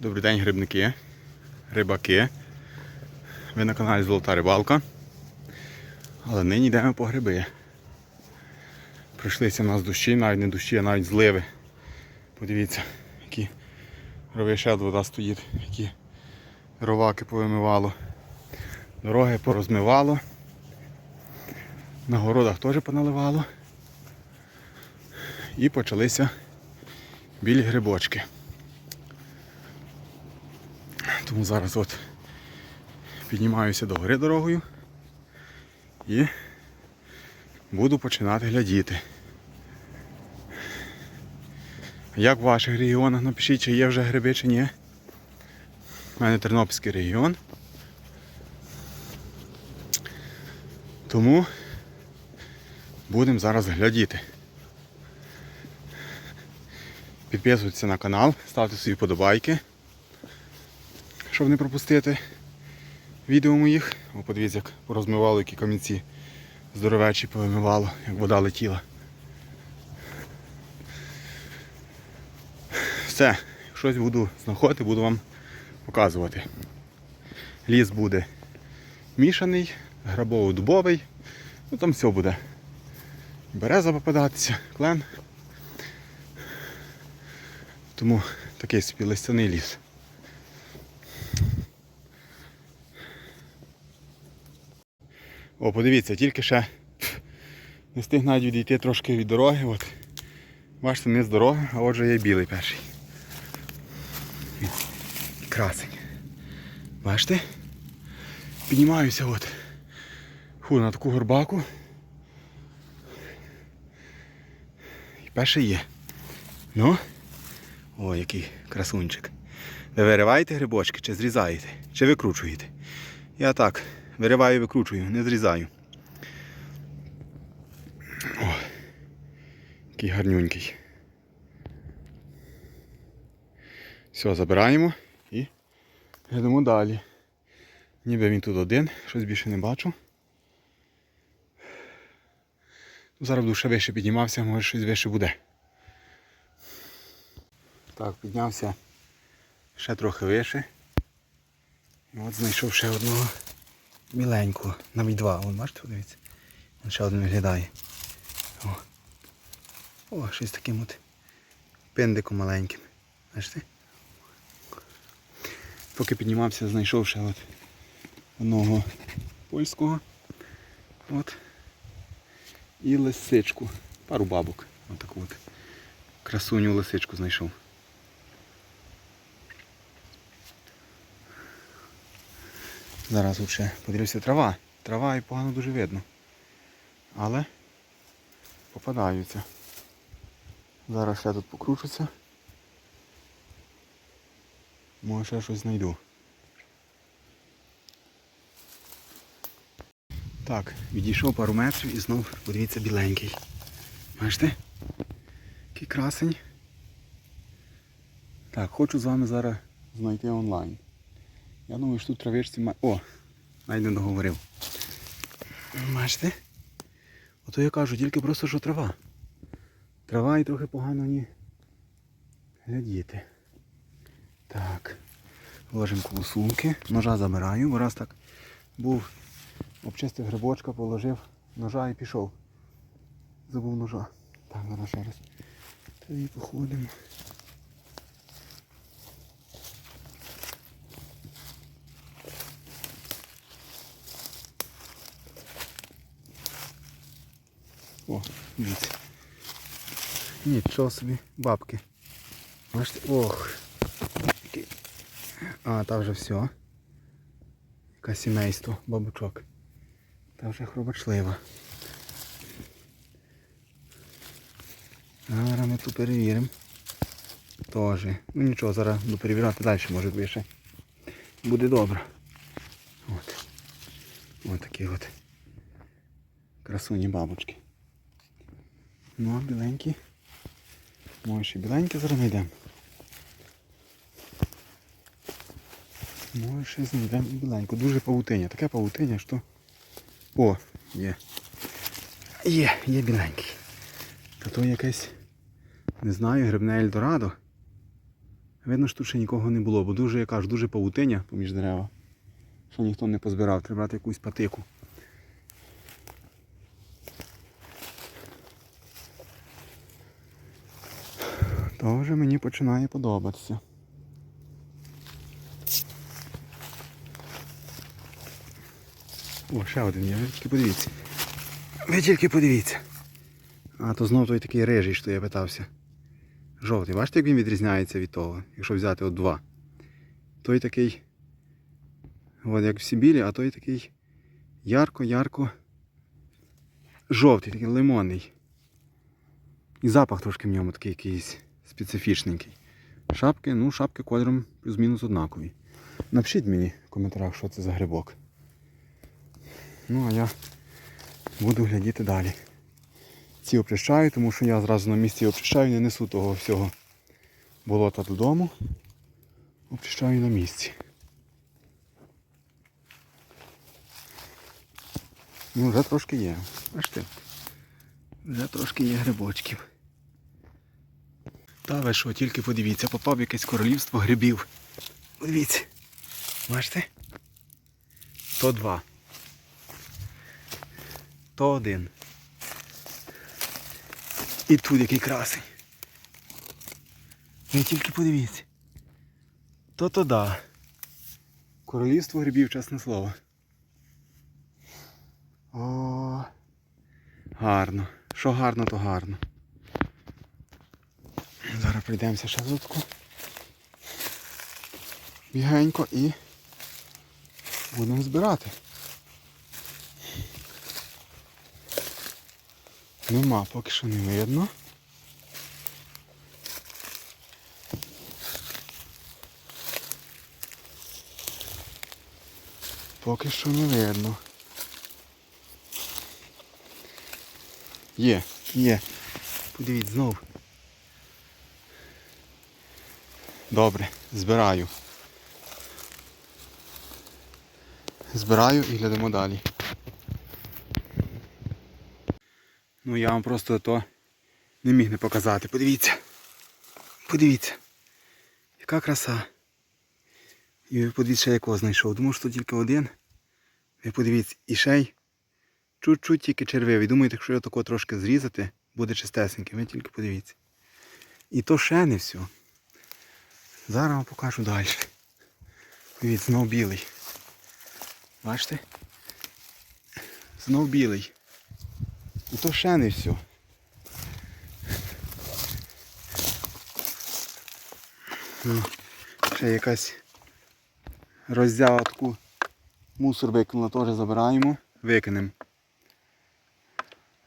Добрий день, грибники, рибаки. Ви на каналі Золота Рибалка. Але нині йдемо по гриби. Прийшлися в нас дощі, навіть не дощі, а навіть зливи. Подивіться, які рови вода стоїть, які роваки повимивало. Дороги порозмивало. На городах теж поналивало. І почалися білі грибочки. Тому зараз от піднімаюся до гори дорогою і буду починати глядіти. Як в ваших регіонах напишіть, чи є вже гриби, чи ні. У мене Тернопільський регіон. Тому будемо зараз глядіти. Підписуйтесь на канал, ставте свої подобайки, щоб не пропустити відео моїх. О, подивіться, як порозмивало, які камінці здоровечі повимивало, як вода летіла. Все, щось буду знаходити, буду вам показувати. Ліс буде мішаний, грабово-дубовий, ну там все буде. Береза попадатися, клен. Тому такий собі листяний ліс. О, подивіться, тільки ще не встиг навіть відійти трошки від дороги. От. Бачите, не з дороги, а отже є білий перший. Красень. Бачите? Піднімаюся от. Фу, на таку горбаку. І перший є. Ну. О, який красунчик. Ви вириваєте грибочки чи зрізаєте? Чи викручуєте? Я так, вириваю, викручую, не зрізаю. О, який гарнюнький. Все, забираємо і йдемо далі. Ніби він тут один, щось більше не бачу. Зараз ще вище піднімався, може щось вище буде. Так, піднявся ще трохи вище. От знайшов ще одного біленького. Навіть два. Вон, бачите, дивіться. Вон ще один виглядає. О, О щось таким от пиндиком маленьким. Бачите? Поки піднімався, знайшов ще от одного польського. От. І лисичку. Пару бабок. Отаку от. Красуню лисичку знайшов. Зараз ще подивлюся трава. Трава і погано дуже видно. Але попадаються. Зараз ще тут покручуся. Може ще щось знайду. Так, відійшов пару метрів і знов подивіться біленький. Бачите? Який красень. Так, хочу з вами зараз знайти онлайн. Я думаю, що тут травичці має... О! Навіть не договорив. Бачите? Ото я кажу, тільки просто що трава. Трава і трохи погано ні. Глядіти. Так. Ложимо коло сумки. Ножа забираю, бо раз так був, обчистив грибочка, положив ножа і пішов. Забув ножа. Так, зараз ще раз. Тоді походимо. О, дивіться. Нічого собі, бабки. Бачите, ох. А, та вже все. Яке сімейство, бабочок. Та вже хробочлива. Зараз ми тут перевіримо. Тоже. Ну нічого, зараз буду перевіряти далі, може вище. Буде добре. От. Ось такі от красуні бабочки. Ну, а біленькі. Може ще біленькі зараз знайдемо. Може ще знайдемо і біленьку. Дуже павутиння. Таке павутиння, що... О, є. Є, є біленький. Та то якесь, не знаю, грибне Ельдорадо. Видно, що тут ще нікого не було, бо дуже, я кажу, дуже павутиня поміж дерева. Що ніхто не позбирав, треба брати якусь патику. То вже мені починає подобатися. О, ще один є, ви тільки подивіться. Ви тільки подивіться. А то знов той такий рижий, що я питався. Жовтий. Бачите, як він відрізняється від того, якщо взяти от два. Той такий, от як всі білі, а той такий ярко-ярко жовтий, такий лимонний. І запах трошки в ньому такий якийсь специфічненький. Шапки, ну, шапки кольором плюс-мінус однакові. Напишіть мені в коментарях, що це за грибок. Ну, а я буду глядіти далі. Ці оприщаю, тому що я зразу на місці оприщаю, не несу того всього болота додому. Оприщаю на місці. Ну, вже трошки є. Бачите? Вже трошки є грибочків. Та ви що, тільки подивіться, попав в якесь королівство грибів. Подивіться. Бачите? То два. То один. І тут який красень. Ви тільки подивіться. То-то да. Королівство грибів, чесне слово. О, гарно. Що гарно, то гарно. Зараз прийдемося ще зубку. Бігенько і будемо збирати. Нема, поки що не видно. Поки що не видно. Є, є. Подивіться знов. Добре, збираю. Збираю і глядимо далі. Ну я вам просто то не міг не показати. Подивіться. Подивіться. Яка краса. І подивіться, якого знайшов. Думав, що тільки один. Ви подивіться, і ще й чуть-чуть тільки червивий. Думаєте, якщо його тако трошки зрізати, буде чистесенький. Ви тільки подивіться. І то ще не все. Зараз вам покажу далі. Дивіться, знов білий. Бачите? Знов білий. І то ще не все. Ну, Ще якась роззява таку мусор викинула, теж забираємо, викинемо.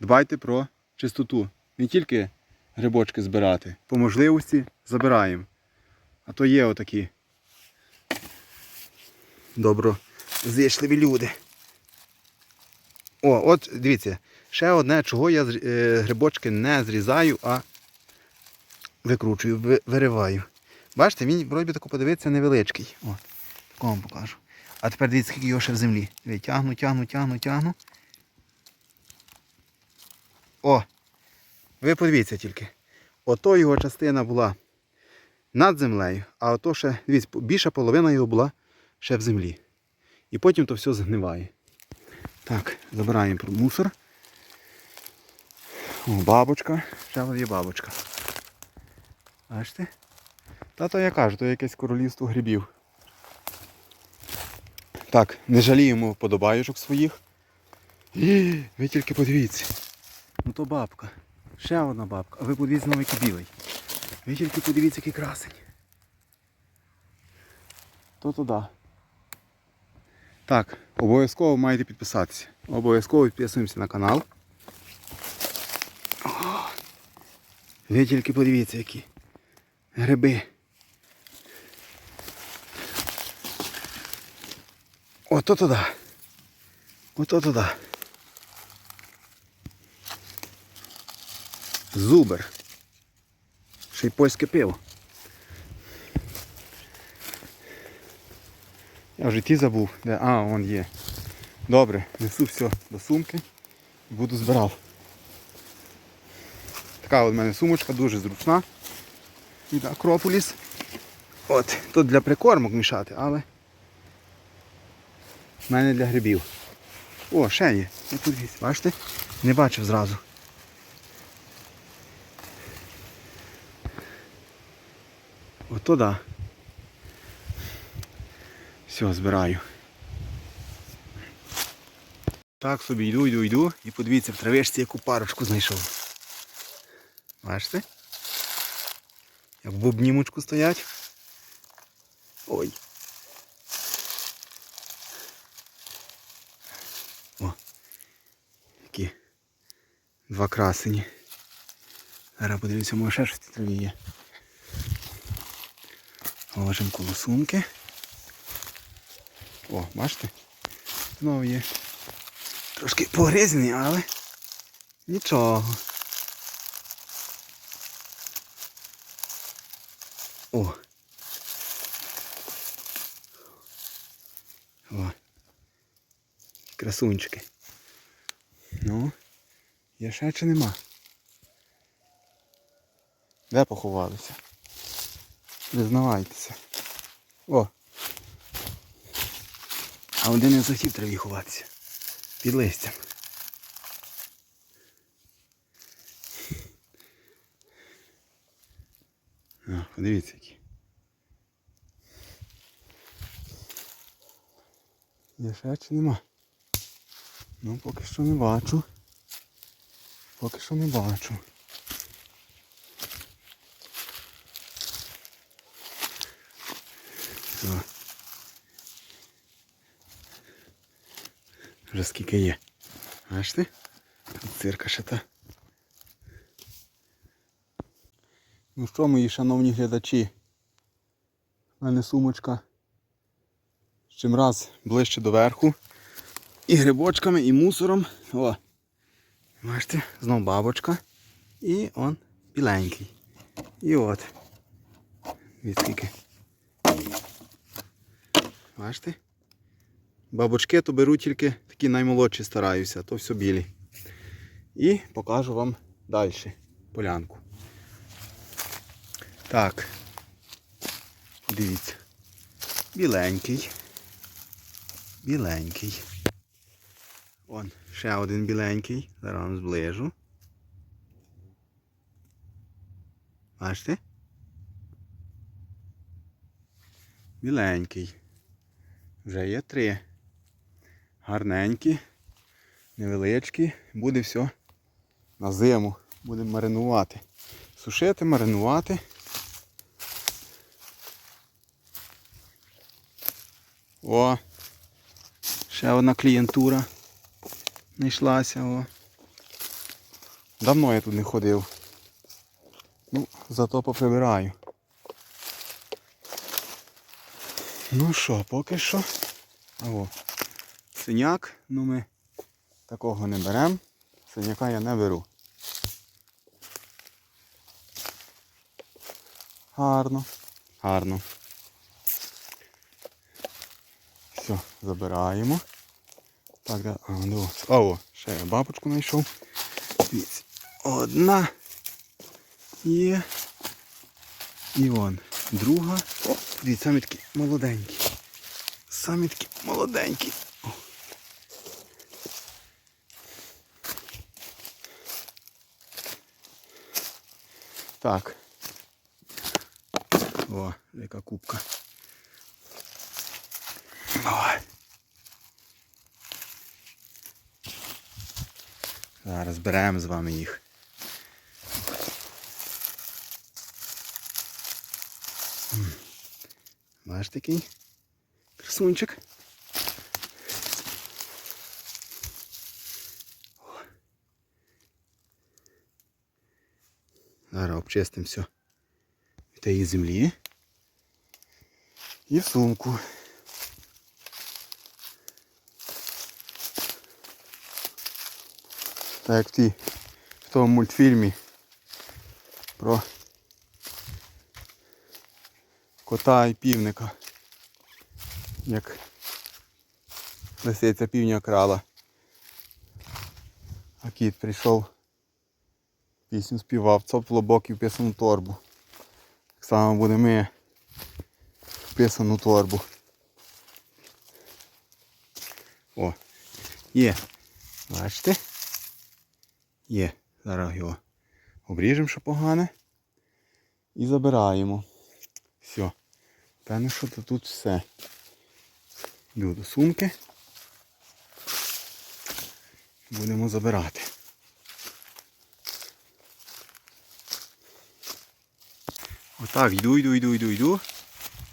Дбайте про чистоту. Не тільки грибочки збирати, по можливості забираємо. А то є отакі доброзичливі люди. О, от дивіться, ще одне, чого я е, грибочки не зрізаю, а викручую, вириваю. Бачите, він вроді тако подивитися невеличкий. От, такого покажу. А тепер дивіться, скільки його ще в землі. Дивіться, тягну, тягну, тягну, тягну. О! Ви подивіться тільки. Ото його частина була над землею, а ото ще, дивіться, більша половина його була ще в землі. І потім то все згниває. Так, забираємо про мусор. О, бабочка. Ще є бабочка. Бачите? Та то я кажу, то якесь королівство грибів. Так, не жаліємо подобаючок своїх. І, ви тільки подивіться. Ну то бабка. Ще одна бабка. А ви подивіться знову який білий. Ви тільки подивіться, який красень. То туди. Так, обов'язково маєте підписатися. Обов'язково підписуємося на канал. О, ви тільки подивіться, які гриби. Ото туди. Ото туди. Зубер. Ще й польське пиво. Я вже ті забув. Де? А, вон є. Добре, несу все до сумки і буду збирав. Така от в мене сумочка, дуже зручна від Акрополіс. От, тут для прикормок мішати, але в мене для грибів. О, ще є. Тут. Бачите? Не бачив зразу. Ото да. Все, збираю. Так собі йду, йду, йду і подивіться, в травишці яку парочку знайшов. Бачите? Як в бубнімочку стоять. Ой. О. Які два красені. Зараз подивимося, може ще щось траві є. Ложимо коло сумки. О, бачите? Знову є. Трошки погризаний, але нічого. О. О. Красунчики. Ну, є ще чи нема? Де поховалися? Признавайтеся. О! А один не захотів треба ховатися. Під листям. А, подивіться які. Є ще чи нема? Ну, поки що не бачу. Поки що не бачу. О. Вже скільки є. Бачите? Цирка ще та. Ну що, мої шановні глядачі? У мене сумочка. Чим раз ближче до верху. І грибочками, і мусором. О! Бачите, знов бабочка. І он біленький. І от. Від скільки. Бачите? Бабочки то беру тільки такі наймолодші стараюся, то все білі. І покажу вам далі полянку. Так. Дивіться. Біленький. Біленький. Вон, ще один біленький. Зараз вам зближу. Бачите? Біленький. Вже є три. Гарненькі, невеличкі. Буде все на зиму. Будемо маринувати. Сушити, маринувати. О! Ще одна клієнтура знайшлася. О. Давно я тут не ходив. Ну, зато поприбираю. Ну що, поки що. О, синяк, ну ми такого не беремо. Синяка я не беру. Гарно, гарно. Все, забираємо. Так, да, а, ну, о, ще я бабочку знайшов. Дивіться, одна є. І вон. Друга. О, дивіться, самі такі молоденькі. Самі молоденькі. Так. О, яка кубка. Ой. Зараз беремо з вами їх. М. Бачите такий красунчик. Зараз обчистимо від тієї землі. І в сумку. Так як тій, в тому мультфільмі про кота і півника. Як лисиця півня крала. А кіт прийшов, пісню співав, цоп лобок і в писану торбу. Так само буде ми підписану торбу. О, є. Бачите? Є. Зараз його обріжемо, що погане. І забираємо. Все. Певно, що то тут все. Йду до сумки. Будемо забирати. Отак, йду, йду, йду, йду, йду.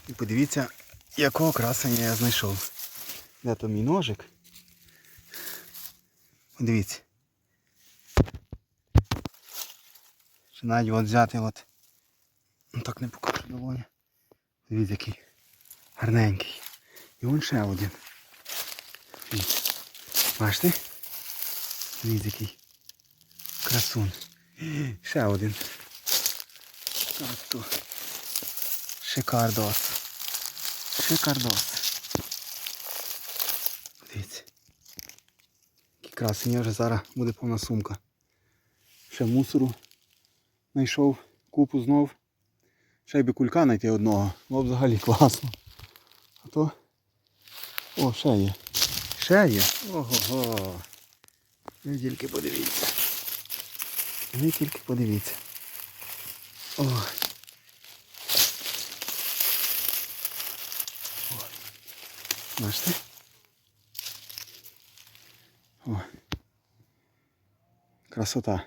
І подивіться, якого красення я знайшов. Де то мій ножик? Подивіться. Ще навіть от взяти от. Ну так не покажу доволі. Дивіться який. Гарненький. І вон ще один. Бачите? Дивіться який. Красун. Ще один. Тут. Шикардос. Шикардос. Дивіться. Який красень, вже зараз буде повна сумка. Ще мусору знайшов купу знов. Ще й би кулька знайти одного. Було взагалі класно. А то... О, ще є. Ще є. Ого-го. Ви тільки подивіться. Ви тільки подивіться. Ой. Бачите? О. Красота.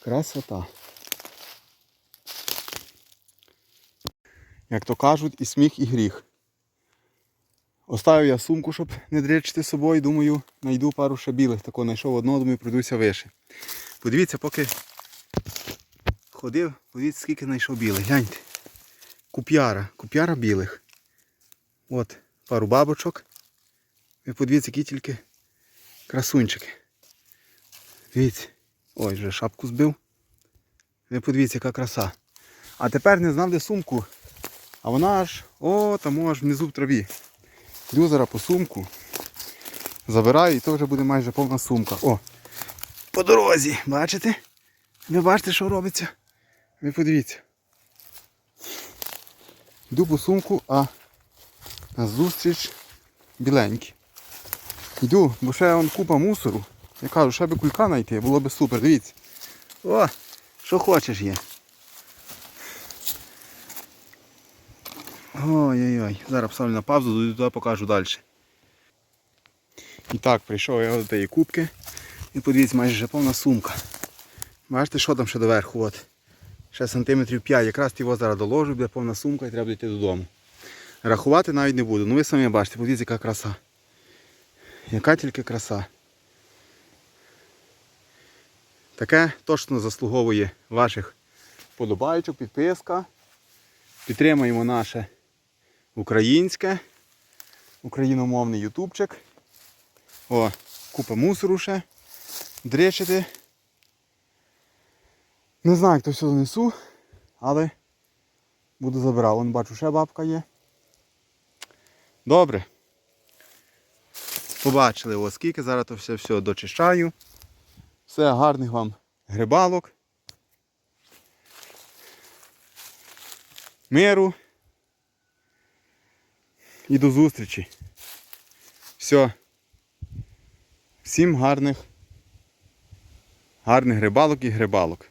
Красота. Як то кажуть, і сміх, і гріх. Оставив я сумку, щоб не дречити з собою. Думаю, знайду пару ще білих. Тако знайшов одного, думаю, пройдуся вище. Подивіться, поки ходив, подивіться, скільки знайшов білих. Гляньте. Куп'яра. Куп'яра білих. От, пару бабочок. Ви подивіться, які тільки красунчики. Дивіться. Ой, вже шапку збив. Ви подивіться, яка краса. А тепер не знав, де сумку. А вона аж, о, там аж внизу в траві. Зараз по сумку. Забираю і то вже буде майже повна сумка. О! По дорозі, бачите? Ви бачите, що робиться? Ви подивіться. Йду по сумку, а назустріч біленькі. Йду, бо ще вон купа мусору. Я кажу, ще би кулька знайти, було б супер, дивіться. О, що хочеш є. Ой-ой-ой, зараз поставлю на паузу, дойду туди покажу далі. І так, прийшов я до тієї кубки. І подивіться, майже вже повна сумка. Бачите, що там ще доверху? От. Ще сантиметрів 5, якраз його зараз доложу, буде повна сумка і треба йти додому. Рахувати навіть не буду. Ну ви самі бачите, подивіться, яка краса. Яка тільки краса. Таке точно заслуговує ваших подобайчок, підписка. Підтримаємо наше українське, україномовний ютубчик. О, купа мусору ще. Дречити. Не знаю, як то все занесу, але буду забирати. Вон бачу, ще бабка є. Добре. Побачили, о, скільки зараз то все все дочищаю. Все, гарних вам грибалок. Миру. І до зустрічі. Все. Всім гарних, гарних грибалок і грибалок.